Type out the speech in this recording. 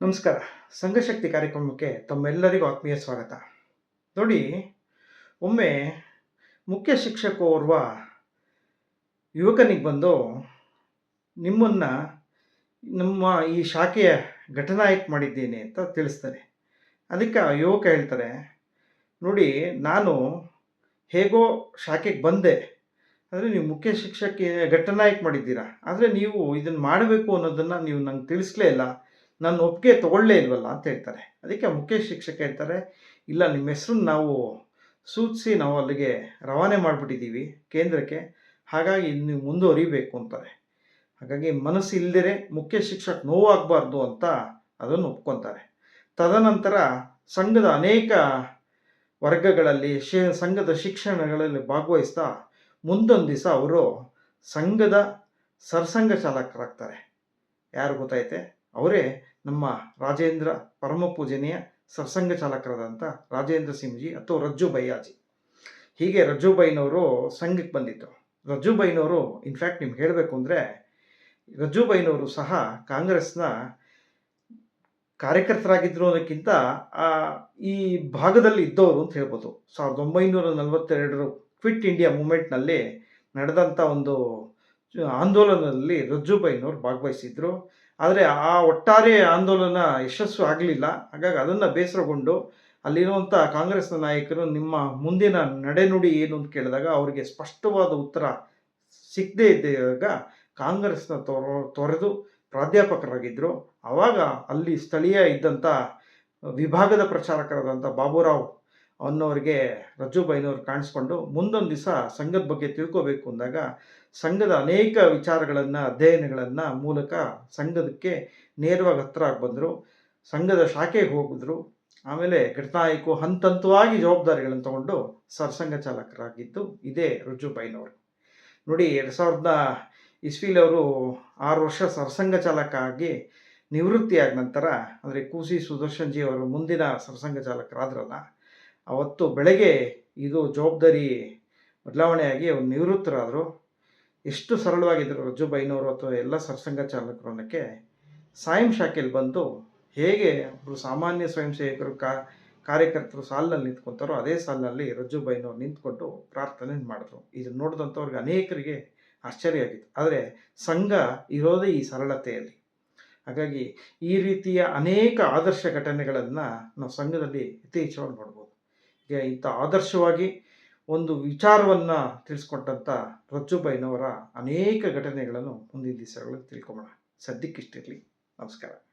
ನಮಸ್ಕಾರ. ಸಂಘಶಕ್ತಿ ಕಾರ್ಯಕ್ರಮಕ್ಕೆ ತಮ್ಮೆಲ್ಲರಿಗೂ ಆತ್ಮೀಯ ಸ್ವಾಗತ. ನೋಡಿ, ಒಮ್ಮೆ ಮುಖ್ಯ ಶಿಕ್ಷಕ ಓರ್ವ ಯುವಕನಿಗೆ ಬಂದು ನಿಮ್ಮನ್ನು ನಮ್ಮ ಈ ಶಾಖೆಯ ಘಟನಾಯಕ್ ಮಾಡಿದ್ದೀನಿ ಅಂತ ತಿಳಿಸ್ತಾರೆ. ಅದಕ್ಕೆ ಆ ಯುವಕ ಹೇಳ್ತಾರೆ, ನೋಡಿ, ನಾನು ಹೇಗೋ ಶಾಖೆಗೆ ಬಂದೆ. ಆದರೆ ನೀವು ಮುಖ್ಯ ಶಿಕ್ಷಕಿ ಘಟನಾಯಕ್ ಮಾಡಿದ್ದೀರಾ. ಆದರೆ ನೀವು ಇದನ್ನು ಮಾಡಬೇಕು ಅನ್ನೋದನ್ನು ನೀವು ನಂಗೆ ತಿಳಿಸ್ಲೇ ಇಲ್ಲ. ನಾನು ಒಪ್ಪಿಗೆ ತಗೊಳ್ಳೇ ಇಲ್ವಲ್ಲ ಅಂತ ಹೇಳ್ತಾರೆ. ಅದಕ್ಕೆ ಮುಖ್ಯ ಶಿಕ್ಷಕ ಹೇಳ್ತಾರೆ, ಇಲ್ಲ, ನಿಮ್ಮ ಹೆಸ್ರನ್ನ ನಾವು ಸೂಚಿಸಿ ನಾವು ಅಲ್ಲಿಗೆ ರವಾನೆ ಮಾಡಿಬಿಟ್ಟಿದ್ದೀವಿ ಕೇಂದ್ರಕ್ಕೆ, ಹಾಗಾಗಿ ನೀವು ಮುಂದುವರಿಬೇಕು ಅಂತಾರೆ. ಹಾಗಾಗಿ ಮನಸ್ಸು ಇಲ್ಲದಿರೆ ಮುಖ್ಯ ಶಿಕ್ಷಕ ನೋವಾಗಬಾರ್ದು ಅಂತ ಅದನ್ನು ಒಪ್ಕೊತಾರೆ. ತದನಂತರ ಸಂಘದ ಅನೇಕ ವರ್ಗಗಳಲ್ಲಿ, ಶಿ, ಸಂಘದ ಶಿಕ್ಷಣಗಳಲ್ಲಿ ಭಾಗವಹಿಸ್ತಾ ಮುಂದೊಂದು ದಿವಸ ಅವರು ಸಂಘದ ಸರ್ಸಂಘ ಚಾಲಕರಾಗ್ತಾರೆ. ಯಾರು ಗೊತ್ತೈತೆ ಅವರೇ ನಮ್ಮ ರಾಜೇಂದ್ರ ಪರಮ ಪೂಜನೀಯ ಸರ್ಸಂಘ ಚಾಲಕರಾದಂಥ ರಾಜೇಂದ್ರ ಸಿಂಜಿ ಅಥವಾ ರಜ್ಜು ಬೈಯಾಜಿ. ಹೀಗೆ ರಜ್ಜುಬೈನವರು ಸಂಘಕ್ಕೆ ಬಂದಿತ್ತು. ರಜ್ಜುಬೈನವರು ಇನ್ಫ್ಯಾಕ್ಟ್ ನಿಮ್ಗೆ ಹೇಳಬೇಕು ಅಂದರೆ ರಜ್ಜುಬೈನವರು ಸಹ ಕಾಂಗ್ರೆಸ್ನ ಕಾರ್ಯಕರ್ತರಾಗಿದ್ದರು ಆ, ಈ ಭಾಗದಲ್ಲಿ ಇದ್ದವರು ಅಂತ ಹೇಳ್ಬೋದು. ಸಾವಿರದ ಒಂಬೈನೂರ ನಲವತ್ತೆರಡರ ಕ್ವಿಟ್ ಇಂಡಿಯಾ ಮೂಮೆಂಟ್ನಲ್ಲಿ ನಡೆದಂಥ ಒಂದು ಆಂದೋಲನದಲ್ಲಿ ರಜ್ಜುಬೈನವರು ಭಾಗವಹಿಸಿದ್ರು. ಆದರೆ ಆ ಒಟ್ಟಾರೆ ಆಂದೋಲನ ಯಶಸ್ಸು ಆಗಲಿಲ್ಲ. ಹಾಗಾಗಿ ಅದನ್ನು ಬೇಸರಗೊಂಡು ಅಲ್ಲಿರುವಂಥ ಕಾಂಗ್ರೆಸ್ನ ನಾಯಕರು ನಿಮ್ಮ ಮುಂದಿನ ನಡೆನುಡಿ ಏನು ಅಂತ ಕೇಳಿದಾಗ ಅವರಿಗೆ ಸ್ಪಷ್ಟವಾದ ಉತ್ತರ ಸಿಕ್ಕದೇ ಇದ್ದಾಗ ಕಾಂಗ್ರೆಸ್ನ ತೊರ, ತೊರೆದು ಪ್ರಾಧ್ಯಾಪಕರಾಗಿದ್ದರು ಆವಾಗ ಅಲ್ಲಿ ಸ್ಥಳೀಯ ಇದ್ದಂಥ ವಿಭಾಗದ ಪ್ರಚಾರಕರಾದಂಥ ಬಾಬುರಾವ್ ಅನ್ನೋರಿಗೆ ರಜ್ಜುಬೈನವ್ರು ಕಾಣಿಸ್ಕೊಂಡು ಮುಂದೊಂದು ದಿವಸ ಸಂಘದ ಬಗ್ಗೆ ತಿಳ್ಕೋಬೇಕು ಅಂದಾಗ ಸಂಘದ ಅನೇಕ ವಿಚಾರಗಳನ್ನು, ಅಧ್ಯಯನಗಳನ್ನು ಮೂಲಕ ಸಂಘದಕ್ಕೆ ನೇರವಾಗಿ ಹತ್ರ ಆಗಿ ಬಂದರು. ಸಂಘದ ಶಾಖೆಗೆ ಹೋಗಿದ್ರು. ಆಮೇಲೆ ಘಟನಾಯಕು ಹಂತ ಹಂತವಾಗಿ ಜವಾಬ್ದಾರಿಗಳನ್ನು ತಗೊಂಡು ಸರ್ಸಂಘ ಚಾಲಕರಾಗಿದ್ದು ಇದೇ ರುಜುಬೈನವರು ನೋಡಿ, ಎರಡು ಸಾವಿರದ ಇಸ್ವಿಲವರು ಆರು ವರ್ಷ ಸರ್ಸಂಘ ಚಾಲಕ ಆಗಿ ನಿವೃತ್ತಿಯಾದ ನಂತರ, ಅಂದರೆ ಕೂಸಿ ಸುದರ್ಶನ್ ಜಿ ಅವರು ಮುಂದಿನ ಸರ್ಸಂಘ ಚಾಲಕರಾದ್ರಲ್ಲ ಅವತ್ತು ಬೆಳಗ್ಗೆ ಇದು ಜವಾಬ್ದಾರಿ ಬದಲಾವಣೆಯಾಗಿ ಅವರು ನಿವೃತ್ತರಾದರು. ಎಷ್ಟು ಸರಳವಾಗಿದ್ದರು ರಜ್ಜುಬೈನವರು ಅಥವಾ ಎಲ್ಲ ಸರ್ಸಂಘ ಚಾಲಕರು ಅನ್ನೋಕ್ಕೆ ಸಾಯಂ ಶಾಖೆಯಲ್ಲಿ ಬಂದು ಹೇಗೆ ಒಬ್ಬರು ಸಾಮಾನ್ಯ ಸ್ವಯಂ ಸೇವಕರು ಕಾ, ಕಾರ್ಯಕರ್ತರು ಸಾಲಿನಲ್ಲಿ ನಿಂತ್ಕೊತಾರೋ ಅದೇ ಸಾಲಿನಲ್ಲಿ ರಜ್ಜುಬೈನವ್ರು ನಿಂತ್ಕೊಂಡು ಪ್ರಾರ್ಥನೆ ಮಾಡಿದ್ರು. ಇದನ್ನು ನೋಡಿದಂಥವ್ರಿಗೆ ಅನೇಕರಿಗೆ ಆಶ್ಚರ್ಯ ಆಗಿತ್ತು. ಆದರೆ ಸಂಘ ಇರೋದೇ ಈ ಸರಳತೆಯಲ್ಲಿ. ಹಾಗಾಗಿ ಈ ರೀತಿಯ ಅನೇಕ ಆದರ್ಶ ಘಟನೆಗಳನ್ನು ನಾವು ಸಂಘದಲ್ಲಿ ಯಥೇಚ್ಛವಾಗಿ ನೋಡ್ಬೋದು. ಇಂಥ ಆದರ್ಶವಾಗಿ ಒಂದು ವಿಚಾರವನ್ನು ತಿಳಿಸ್ಕೊಟ್ಟಂಥ ರಜ್ಜುಬೈನವರ ಅನೇಕ ಘಟನೆಗಳನ್ನು ಮುಂದಿನ ದಿವಸಗಳಲ್ಲಿ ತಿಳ್ಕೊಬೋಣ ಸದ್ಯಕ್ಕಿಷ್ಟಿರಲಿ ನಮಸ್ಕಾರ.